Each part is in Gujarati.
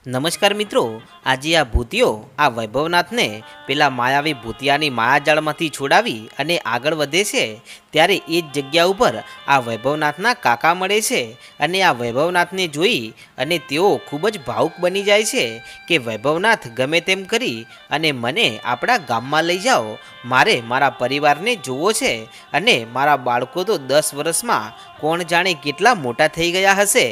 નમસ્કાર મિત્રો, આજે આ ભૂતિયો આ વૈભવનાથને પેલા માયાવી ભૂતિયાની માયાજાળમાંથી છોડાવી અને આગળ વધે છે, ત્યારે એ જ જગ્યા ઉપર આ વૈભવનાથના કાકા મળે છે અને આ વૈભવનાથને જોઈ અને તેઓ ખૂબ જ ભાવુક બની જાય છે કે વૈભવનાથ ગમે તેમ કરી અને મને આપણા ગામમાં લઈ જાઓ, મારે મારા પરિવારને જોવો છે અને મારા બાળકો તો દસ વર્ષમાં કોણ જાણે કેટલા મોટા થઈ ગયા હશે?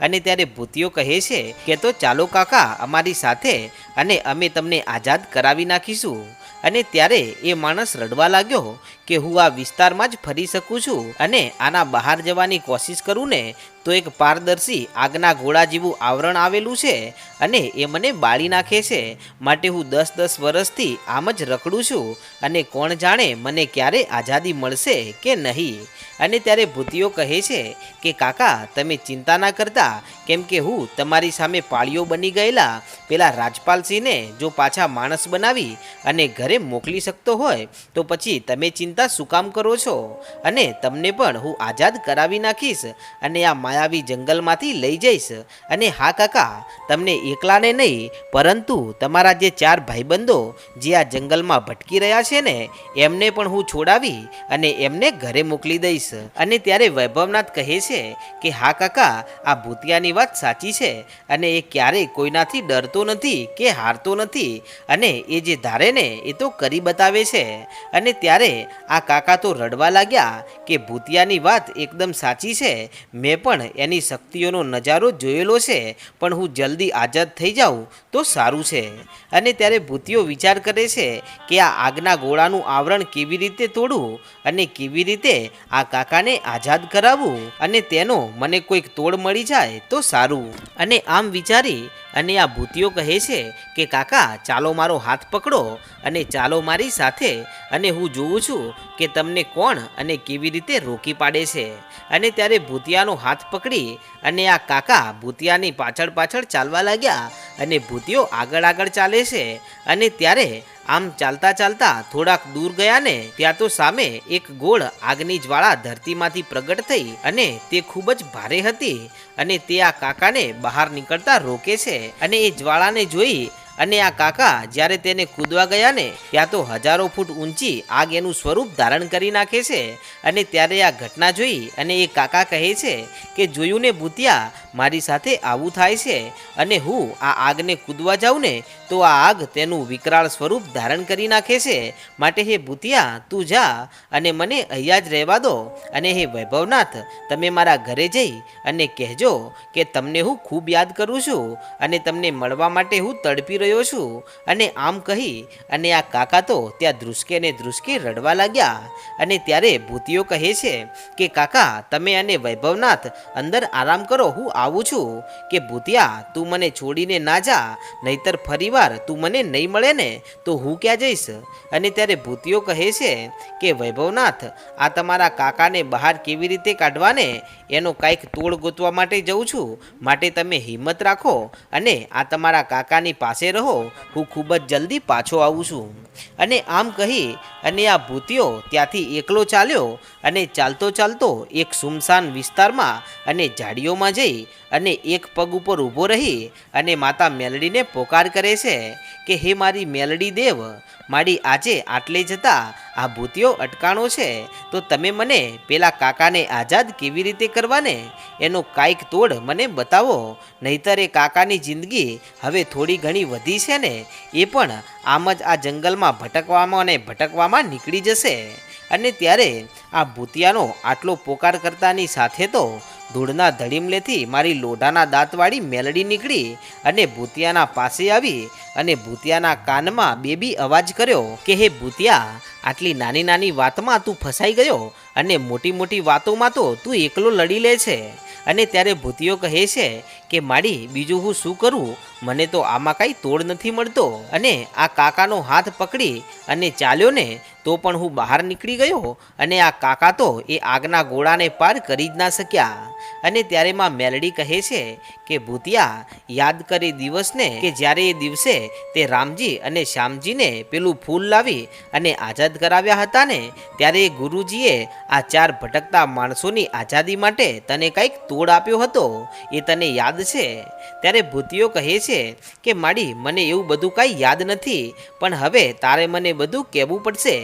અને ત્યારે ભૂતિયો કહે છે કે તો ચાલો કાકા, અમારી સાથે અને અમે તમને આઝાદ કરાવી નાખીશું. અને ત્યારે એ માણસ રડવા લાગ્યો કે હું આ વિસ્તારમાં જ ફરી શકું છું અને આના બહાર જવાની કોશિશ કરું ને તો એક પારદર્શી આગના ઘોડા જેવું આવરણ આવેલું છે અને એ મને બાળી નાખે છે. માટે હું દસ દસ વર્ષથી આમ જ રખડું છું અને કોણ જાણે મને ક્યારે આઝાદી મળશે કે નહીં? અને ત્યારે ભૂતિઓ કહે છે કે, કાકા, તમે ચિંતા ના કરતા. કેમ કે હું તમારી સામે પાળીઓ બની ગયેલા. પેલા રાજપાલસિંહને જો પાછા માણસ બનાવી અને ઘરે મોકલી શકતો હોય, તો પછી તમે ચિંતા શું કામ કરો છો? અને તમને પણ હું આઝાદ કરાવી નાખીશ. અને આ માયાવી જંગલમાંથી લઈ જઈશ અને હા કાકા, તમને એકલાને નહીં, પરંતુ તમારા જે ચાર ભાઈબંધો જે આ જંગલમાં ભટકી રહ્યા છે ને, એમને પણ હું છોડાવી અને એમને ઘરે મોકલી દઈશ. અને ત્યારે વૈભવનાથ કહે છે કે, હા કાકા, આ ભૂતિયાની વાત સાચી છે અને એ ક્યારેય કોઈનાથી ડરતો નથી કે હારતો નથી અને એ જે ધારે ને, એ તો કરી બતાવે છે. અને ત્યારે આ કાકા તો રડવા લાગ્યા કે, ભૂતિયાની વાત એકદમ સાચી છે. મેં પણ એની શક્તિઓનો નજારો જોયેલો છે, પણ હું જલ્દી આઝાદ થઈ જાઉં તો સારું છે. અને ત્યારે ભૂતિયો વિચાર કરે છે કે આ આગના ગોળાનું આવરણ કેવી રીતે તોડવું અને કેવી રીતે આ કાકાને આઝાદ કરાવવું અને તેનો મને કોઈક તોડ મળી જાય તો સારું. અને આમ વિચારી અને આ ભૂતિયો કહે છે કે, કાકા, ચાલો મારો હાથ પકડો અને ચાલો મારી સાથે અને હું જોઉં છું કે તમને કોણ અને કેવી રીતે રોકી પાડે છે. અને ત્યારે ભૂતિયાનો હાથ પકડી અને આ કાકા ભૂતિયાની પાછળ પાછળ ચાલવા લાગ્યા અને ભૂતિયો આગળ આગળ ચાલે છે અને ત્યારે આમ ચાલતા ચાલતા થોડાક દૂર ગયા ને ત્યાં તો સામે એક ગોળ આગની જ્વાળા ધરતીમાંથી પ્રગટ થઈ અને તે ખૂબ જ ભારે હતી અને તે આ કાકાને બહાર નીકળતા રોકે છે અને એ જ્વાળાને જોઈ અને આ કાકા જ્યારે તેને કૂદવા ગયા ને ત્યાં તો હજારો ફૂટ ઊંચી આગ એનું સ્વરૂપ ધારણ કરી નાખે છે અને ત્યારે આ ઘટના જોઈ અને એ કાકા કહે છે કે જોયું ને ભૂતિયા મારી સાથે આવું થાય છે અને હું આ આગને કૂદવા જાઉં ને તો આ આગ તેનું વિકરાળ સ્વરૂપ ધારણ કરી નાખે છે. માટે હે ભૂતિયા, તું જા અને મને અહીંયા જ રહેવા દો. અને હે વૈભવનાથ, તમે મારા ઘરે જઈ અને કહેજો કે તમને હું ખૂબ યાદ કરું છું અને તમને મળવા માટે હું તડપી રહ્યો છું. અને આમ કહી અને આ કાકા તો ત્યાં ધ્રુસકે ને ધ્રુસકે રડવા લાગ્યા. અને ત્યારે ભૂતિયો કહે છે કે, કાકા, તમે અને વૈભવનાથ અંદર આરામ કરો, હું આવું છું કે ભૂતિયા, તું મને છોડીને ના જા, નહીતર ફરીવાર તું મને નહીં મળે ને, તો હું ક્યાં જઈશ? અને ત્યારે ભૂતિયો કહે છે કે, વૈભવનાથ, આ તમારા કાકાને બહાર કેવી રીતે કાઢવાને? એનો કાંઈક તોડ ગોતવા માટે જઉં છું. માટે તમે હિંમત રાખો અને આ તમારા કાકાની પાસે રહો. હું ખૂબ જ જલ્દી પાછો આવું છું. અને આમ કહી, અને આ ભૂતિયો ત્યાંથી એકલો ચાલ્યો અને ચાલતો ચાલતો એક સુમસાન વિસ્તારમાં અને ઝાડીઓમાં જઈ અને એક પગ ઉપર ઊભો રહી અને માતા મેલડીને પોકાર કરે છે કે, હે મારી મેલડી દેવ, મારી આજે આટલે જતા આ ભૂતિયો અટકાણો છે, તો તમે મને પેલા કાકાને આઝાદ કેવી રીતે કરવાને? એનો કાંઈક તોડ મને બતાવો, નહીતર એ કાકાની જિંદગી હવે થોડી ઘણી વધી છે ને, એ પણ આમ જ આ જંગલમાં ભટકવામાં અને ભટકવામાં નીકળી જશે. અને ત્યારે આ ભૂતિયાનો આટલો પોકાર કરતાની સાથે તો ધૂળના ધડીમલેથી મારી લોઢાના દાંતવાળી મેલડી નીકળી અને ભૂતિયાના પાસે આવી અને ભૂતિયાના કાનમાં બેબી અવાજ કર્યો કે, હે ભૂતિયા, આટલી નાની નાની વાતમાં તું ફસાઈ ગયો અને મોટી મોટી વાતોમાં તો તું એકલો લડી લે છે. અને ત્યારે ભૂતિયો કહે છે કે, માડી, બીજું હું શું કરું? મને તો આમાં કાંઈ તોડ નથી મળતો. અને આ કાકાનો હાથ પકડી અને ચાલ્યો ને તો પણ હું બહાર નીકળી ગયો અને આ કાકા તો એ આગના ગોળાને પાર કરી જ ના શક્યા. અને ત્યારે માં મેલડી કહે છે કે, ભૂતિયા, યાદ કરી દિવસને કે જ્યારે એ દિવસે તે રામજી અને શ્યામજીને પેલું ફૂલ લાવી અને આઝાદ કરાવ્યા હતા ને, ત્યારે ગુરુજીએ આ ચાર ભટકતા માણસોની આઝાદી માટે તને કંઈક તોડ આપ્યો હતો, એ તને યાદ છે? ત્યારે ભૂતિયો કહે છે કે, માડી, મને એવું બધું કાંઈ યાદ નથી, પણ હવે તારે મને બધું કહેવું પડશે.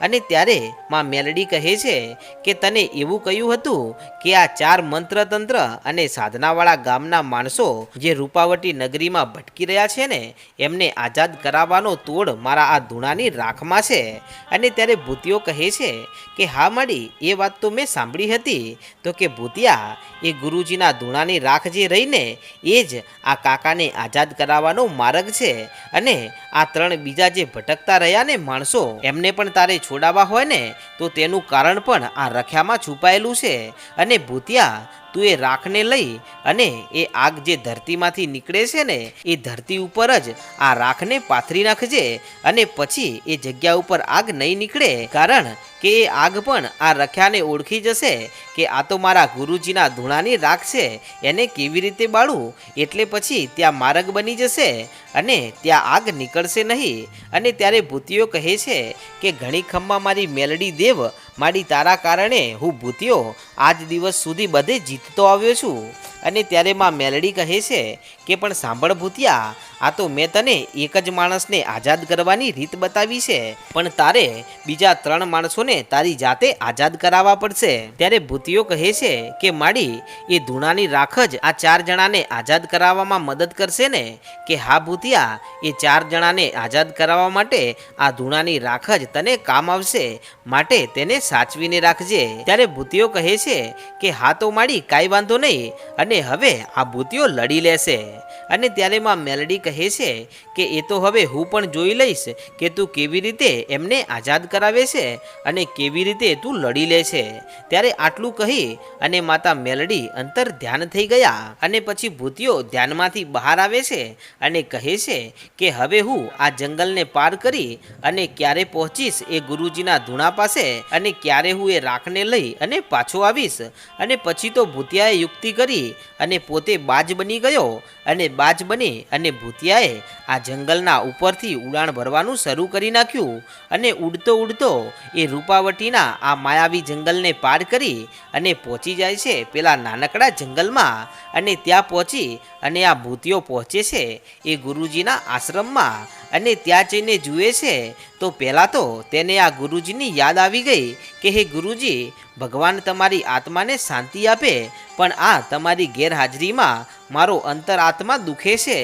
અને ત્યારે માં મેલડી કહે છે કે, તને એવું કહ્યું હતું કે આ ચાર મંત્ર તંત્ર અને સાધનાવાળા ગામના માણસો જે રૂપાવટી નગરીમાં ભટકી રહ્યા છે ને, એમને આઝાદ કરાવવાનો તોડ મારા આ ધૂણાની રાખમાં છે. અને ત્યારે ભૂતિયો કહે છે કે, હા માડી, એ વાત તો મેં સાંભળી હતી. તો કે ભૂતિયા, એ ગુરુજીના ધૂણાની રાખ જે રહીને એ જ આ કાકાને આઝાદ કરાવવાનો માર્ગ છે. અને આ ત્રણ બીજા જે ભટકતા રહ્યા ને માણસો, એમને પણ તારે છોડાવવા હોય ને, તો તેનું કારણ પણ આ રખ્યામાં છુપાયેલું છે. અને ભૂતિયા તું એ રાખને લઈ અને એ આગ જે ધરતીમાંથી નીકળે છે ને, એ ધરતી ઉપર જ આ રાખને પાથરી નાખજે અને પછી એ જગ્યા ઉપર આગ નહીં નીકળે. કારણ કે એ આગ પણ આ રખ્યાને ઓળખી જશે કે આ તો મારા ગુરુજીના ધૂણાની રાખ છે એને કેવી રીતે બાળું એટલે પછી ત્યાં માર્ગ બની જશે અને ત્યાં આગ નીકળશે નહીં. અને ત્યારે ભૂતિયો કહે છે કે, ઘણી ખમ્મા મારી મેલડી દેવ, મારી તારા કારણે હું ભૂતિયો આજ દિવસ સુધી બધે જીતતો આવ્યો છું. અને ત્યારે માં મેલડી કહે છે કે, પણ સાંભળ ભૂતિયા, આ તો મેં તને એક જ માણસને આઝાદ કરવાની રીત બતાવી છે. પણ તારે બીજા ત્રણ માણસોને તારી જાતે આઝાદ કરાવવા પડશે. ત્યારે ભૂતિયો કહે છે કે, માડી, એ ધૂણાની રાખ જ આ ચાર જણાને આઝાદ કરાવવામાં મદદ કરશે ને? કે હા ભૂતિયા, એ ચાર જણાને આઝાદ કરાવવા માટે આ ધૂણાની રાખ જ તને કામ આવશે, માટે તેને સાચવીને રાખજે. ત્યારે ભૂતિયો કહે છે કે, હા તો માડી, કાંઈ વાંધો નહીં. અને હવે આ ભૂતિઓ લડી લેશે. અને ત્યારે માં મેલડી કહે છે કે એ તો હવે હું પણ જોઈ લઈશ કે તું કેવી રીતે એમને આઝાદ કરાવે છે અને કેવી રીતે તું લડી લે છે. ત્યારે આટલું કહી અને માતા મેલડી અંતર ધ્યાન થઈ ગયા અને પછી ભૂતિયો ધ્યાનમાંથી બહાર આવે છે અને કહે છે કે હવે હું આ જંગલને પાર કરી અને ક્યારે પહોંચીશ એ ગુરુજીના ધૂણા પાસે અને ક્યારે હું એ રાખને લઈ અને પાછો આવીશ. અને પછી તો ભૂતિયાએ યુક્તિ કરી અને પોતે બાજ બની ગયો અને બાજ બની અને ભૂતિયાએ આ જંગલના ઉપરથી ઉડાણ ભરવાનું શરૂ કરી નાખ્યું અને ઉડતો ઉડતો એ રૂપાવટીના આ માયાવી જંગલને પાર કરી અને પહોંચી જાય છે પેલા નાનકડા જંગલમાં અને ત્યાં પહોંચી અને આ ભૂતિઓ પહોંચે છે એ ગુરુજીના આશ્રમમાં અને ત્યાં જઈને જુએ છે તો પહેલાં તો તેને આ ગુરુજીની યાદ આવી ગઈ કે, હે ગુરુજી, ભગવાન તમારી આત્માને શાંતિ આપે, પણ આ તમારી ગેરહાજરીમાં મારો અંતર આત્મા દુખે છે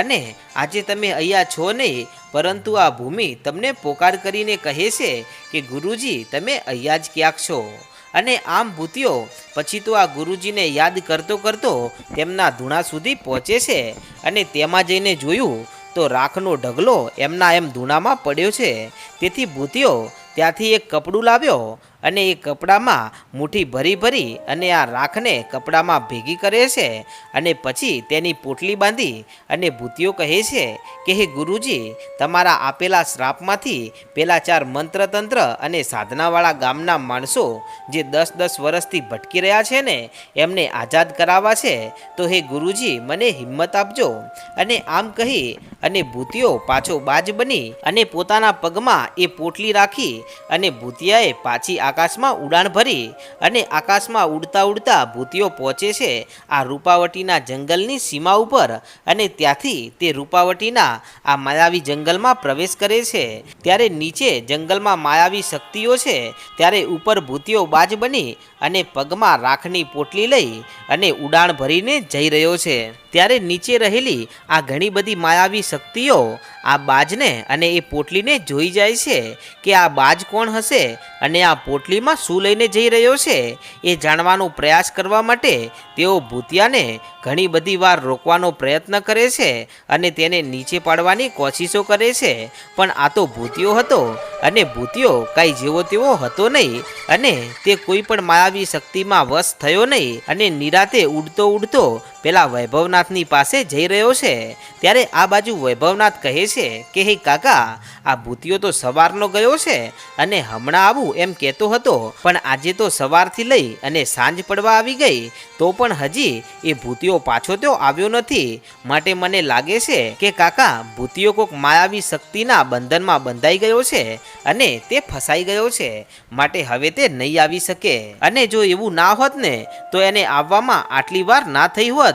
અને આજે તમે અહીંયા છો નહીં, પરંતુ આ ભૂમિ તમને પોકાર કરીને કહે છે કે ગુરુજી, તમે અહીંયા જ ક્યાંક છો. અને આમ ભૂતિયો પછી તો આ ગુરુજીને યાદ કરતો કરતો તેમના ધૂણા સુધી પહોંચે છે અને તેમાં જઈને જોયું તો રાખનો ઢગલો એમના એમ ધૂણામાં પડ્યો છે. તેથી ભૂતિયો ત્યાંથી એક કપડું લાવ્યો અને એ કપડામાં મુઠ્ઠી ભરી ભરી અને આ રાખને કપડામાં ભેગી કરે છે અને પછી તેની પોટલી બાંધી અને ભૂતિઓ કહે છે કે, હે ગુરુજી, તમારા આપેલા શ્રાપમાંથી પેલા ચાર મંત્રતંત્ર અને સાધનાવાળા ગામના માણસો જે દસ દસ વર્ષથી ભટકી રહ્યા છે ને, એમને આઝાદ કરાવવા છે. તો હે ગુરુજી, મને હિંમત આપજો. અને આમ કહી અને ભૂતિઓ પાછો બાજ બની અને પોતાના પગમાં એ પોટલી રાખી અને ભૂતિયાએ પાછી આકાશમાં ઉડાણ ભરી અને આકાશમાં ઉડતા ઉડતા ભૂતિઓ પહોંચે છે આ રૂપાવટીના જંગલની સીમા ઉપર અને ત્યાંથી તે રૂપાવટીના આ માયાવી જંગલમાં પ્રવેશ કરે છે. ત્યારે નીચે જંગલમાં માયાવી શક્તિઓ છે, ત્યારે ઉપર ભૂતિઓ બાજ બની અને પગમાં રાખની પોટલી લઈ અને ઉડાણ ભરીને જઈ રહ્યો છે. ત્યારે નીચે રહેલી આ ઘણી બધી માયાવી શક્તિઓ આ બાજને અને એ પોટલીને જોઈ જાય છે કે આ બાજ કોણ હશે અને આ પોટલીમાં શું લઈને જઈ રહ્યો છે એ જાણવાનો પ્રયાસ કરવા માટે તેઓ ભૂતિયાને ઘણી બધી વાર રોકવાનો પ્રયત્ન કરે છે અને તેને નીચે પાડવાની કોશિશો કરે છે. પણ આ તો ભૂતિયો હતો અને ભૂતિયો કાંઈ જેવો તેવો હતો નહીં અને તે કોઈ પણ માયાવી શક્તિમાં વશ થયો નહીં અને નિરાતે ઉડતો ઉડતો પેલા વૈભવનાથની પાસે જઈ રહ્યો છે, ત્યારે આ બાજુ વૈભવનાથ કહે છે કે, હે કાકા, આ ભૂતિયો તો સવારનો ગયો છે અને હમણાં આવું એમ કહેતો હતો, પણ આજે તો સવારથી લઈ અને સાંજ પડવા આવી ગઈ, તો પણ હજી એ ભૂતિયો પાછો તો આવ્યો નથી. માટે મને લાગે છે કે, કાકા, ભૂતિયો કોક માયાવી શક્તિના બંધનમાં બંધાઈ ગયો છે અને તે ફસાઈ ગયો છે, માટે હવે તે નહીં આવી શકે. અને જો એવું ના હોત ને, તો એને આવવામાં આટલી વાર ના થઈ હોત.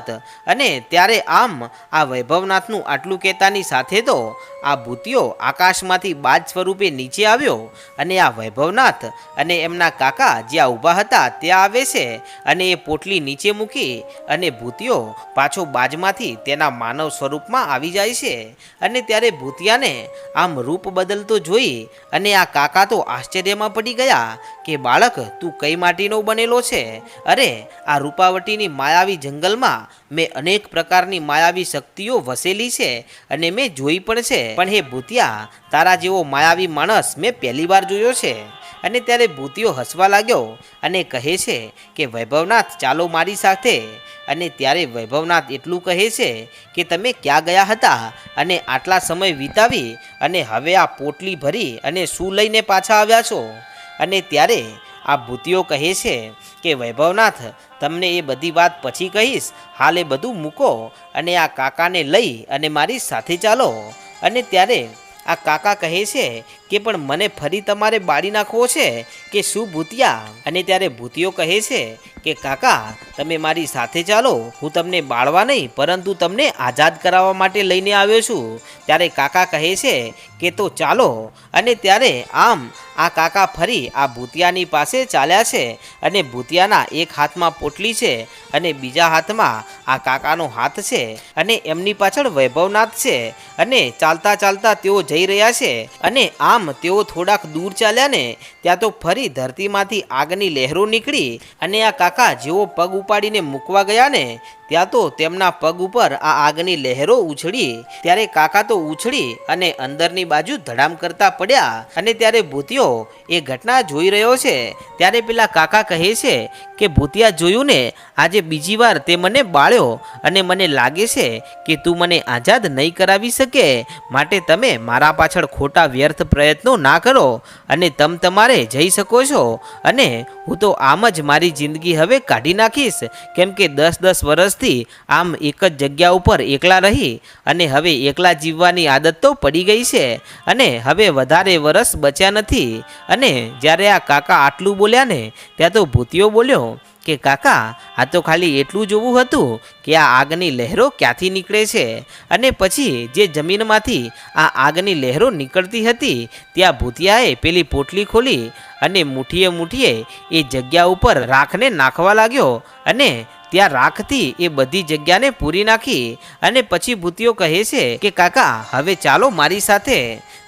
અને ત્યારે આમ આ વૈભવનાથનું આટલું કહેતાની સાથે તો આ ભૂતિયો આકાશમાંથી બાજ સ્વરૂપે નીચે આવ્યો અને આ વૈભવનાથ અને એમના કાકા જ્યાં ઊભા હતા ત્યાં આવે છે અને એ પોટલી નીચે મૂકી અને ભૂતિયો પાછો બાજમાંથી તેના માનવ સ્વરૂપમાં આવી જાય છે. અને ત્યારે ભૂતિયાને આમ રૂપ બદલતો જોઈ અને આ કાકા તો આશ્ચર્યમાં પડી ગયા કે, બાળક, તું કઈ માટીનો બનેલો છે? અરે, આ રૂપાવટીની માયાવી જંગલમાં મેં અનેક પ્રકારની માયાવી શક્તિઓ વસેલી છે અને મેં જોઈ પણ છે. પણ હે ભૂતિયા, તારા જેવો માયાવી માણસ મેં પહેલી વાર જોયો છે. અને ત્યારે ભૂતિયો હસવા લાગ્યો અને કહે છે કે, વૈભવનાથ, ચાલો મારી સાથે. અને ત્યારે વૈભવનાથ એટલું કહે છે કે, તમે ક્યાં ગયા હતા અને આટલા સમય વિતાવી અને હવે આ પોટલી ભરી અને શું લઈને પાછા આવ્યા છો? અને ત્યારે આ ભૂતિઓ કહે છે કે, વૈભવનાથ, તમને એ બધી વાત પછી કહીશ. હાલ એ બધું મૂકો અને આ કાકાને લઈ અને મારી સાથે ચાલો. અને ત્યારે આ કાકા કહે છે કે, પણ મને ફરી તમારે બાળી નાખવો છે કે શું ભૂતિયા? અને ત્યારે ભૂતિયો કહે છે કે, કાકા, તમે મારી સાથે ચાલો. હું તમને બાળવા નહીં, પરંતુ તમને આઝાદ કરાવવા માટે લઈને આવ્યો છું. ત્યારે કાકા કહે છે કે, તો ચાલો. અને ત્યારે આમ આ કાકા ફરી આ ભૂતિયાની પાસે ચાલ્યા છે અને ભૂતિયાના એક હાથમાં પોટલી છે અને બીજા હાથમાં આ કાકાનો હાથ છે અને એમની પાછળ વૈભવનાથ છે અને ચાલતા ચાલતા તેઓ જઈ રહ્યા છે અને આમ તેઓ થોડાક દૂર ચાલ્યા ને ત્યાં તો ફરી ધરતીમાંથી આગની લહેરો નીકળી અને આ કાકા જેવો પગ ઉપાડીને મૂકવા ગયા ને ત્યાં તો તેમના પગ ઉપર આ આગની લહેરો ઉછળી, ત્યારે કાકા તો ઉછળી અને અંદરની બાજુ ધડામ કરતા પડ્યા અને ત્યારે ભૂતિયો એ ઘટના જોઈ રહ્યો છે. ત્યારે પેલા કાકા કહે છે કે, ભૂતિયા જોયું ને આજે બીજી વાર તે મને બાળ્યો અને મને લાગે છે કે તું મને આઝાદ નહીં કરાવી શકે. માટે તમે મારા પાછળ ખોટા વ્યર્થ પ્રયત્નો ના કરો અને તમ તમારે જઈ શકો છો. અને હું તો આમ જ મારી જિંદગી હવે કાઢી નાખીશ. કેમ કે દસ દસ વર્ષથી આમ એક જ જગ્યા ઉપર એકલા રહી અને હવે એકલા જીવવાની આદત તો પડી ગઈ છે. અને હવે વધારે વરસ બચ્યા નથી. અને જ્યારે આ કાકા આટલું બોલ્યા ને, ત્યાં તો ભૂતિયો બોલ્યો કે કાકા, આ તો ખાલી એટલું જોવું હતું કે આ આગની લહેરો ક્યાંથી નીકળે છે અને પછી જે જમીનમાંથી આ આગની લહેરો નીકળતી હતી, ત્યાં ભૂતિયાએ પેલી પોટલી ખોલી અને મુઠીએ મુઠીએ એ જગ્યા ઉપર રાખને નાખવા લાગ્યો અને ત્યાં રાખથી એ બધી જગ્યાને પૂરી નાખી અને પછી ભૂતિયો કહે છે કે, કાકા, હવે ચાલો મારી સાથે.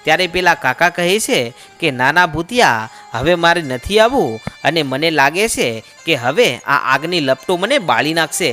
ત્યારે પેલા કાકા કહે છે કે, નાના ભૂતિયા હવે મારે નથી આવવું અને મને લાગે છે કે હવે આ આગની લપટો મને બાળી નાખશે.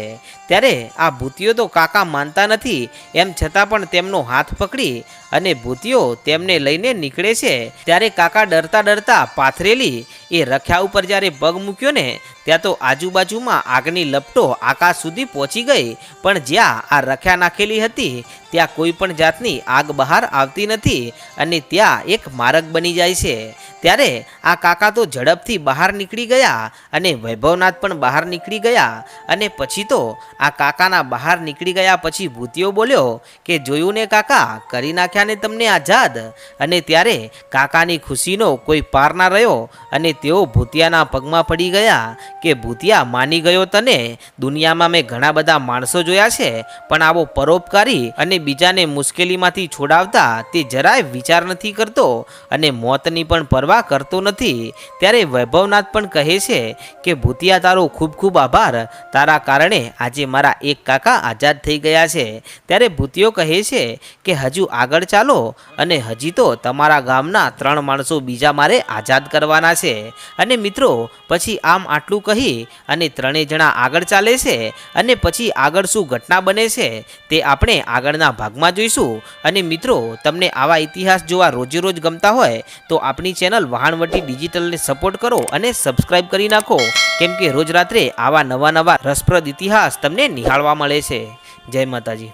ત્યારે આ ભૂતિયો તો કાકા માનતા નથી, એમ છતાં પણ તેમનો હાથ પકડી અને ભૂતિયો તેમને લઈને નીકળે છે. ત્યારે કાકા ડરતા ડરતા પાથરેલી એ રખ્યા ઉપર જ્યારે પગ મૂક્યો ને, ત્યાં તો આજુબાજુમાં આગની લપટો આકાશ સુધી પહોંચી ગઈ. પણ જ્યાં આ રખ્યા નાખેલી હતી, ત્યાં કોઈ પણ જાતની આગ બહાર આવતી નથી અને ત્યાં એક માર્ગ બની જાય છે. ત્યારે આ કાકા તો ઝડપથી બહાર નીકળી ગયા અને વૈભવનાથ પણ બહાર નીકળી ગયા અને પછી તો આ કાકાના બહાર નીકળી ગયા પછી ભૂતિયો બોલ્યો કે જોયું ને કાકા, કરી નાખ્યા ને તમને આઝાદ અને ત્યારે કાકાની ખુશીનો કોઈ પાર ના રહ્યો અને તેઓ ભૂતિયાના પગમાં પડી ગયા કે, ભૂતિયા, માની ગયો તને? દુનિયામાં મેં ઘણા બધા માણસો જોયા છે, પણ આવો પરોપકારી અને બીજાને મુશ્કેલીમાંથી છોડાવતા તે જરાય વિચાર નથી કરતો અને મોતની પણ પરવા કરતો નથી. ત્યારે વૈભવનાથ પણ કહે છે કે, ભૂતિયા, તારો ખૂબ ખૂબ આભાર. તારા કારણે આજે મારા એક કાકા આઝાદ થઈ ગયા છે. ત્યારે ભૂતિયો કહે છે કે, હજુ આગળ ચાલો અને હજી તો તમારા ગામના ત્રણ માણસો બીજા મારે આઝાદ કરવાના છે. અને મિત્રો, પછી આમ આટલું કહી અને ત્રણેય જણા આગળ ચાલે છે અને પછી આગળ શું ઘટના બને છે તે આપણે આગળના ભાગમાં જોઈશું. અને મિત્રો, તમને આવા ઇતિહાસ જોવા રોજે રોજ ગમતા હોય તો આપણી ચેનલ વહાણવટી ડિજિટલને સપોર્ટ કરો અને સબસ્ક્રાઈબ કરી નાખો. કેમ કે રોજ રાત્રે આવા નવા નવા રસપ્રદ ઇતિહાસ તમને નિહાળવા મળે છે. જય માતાજી.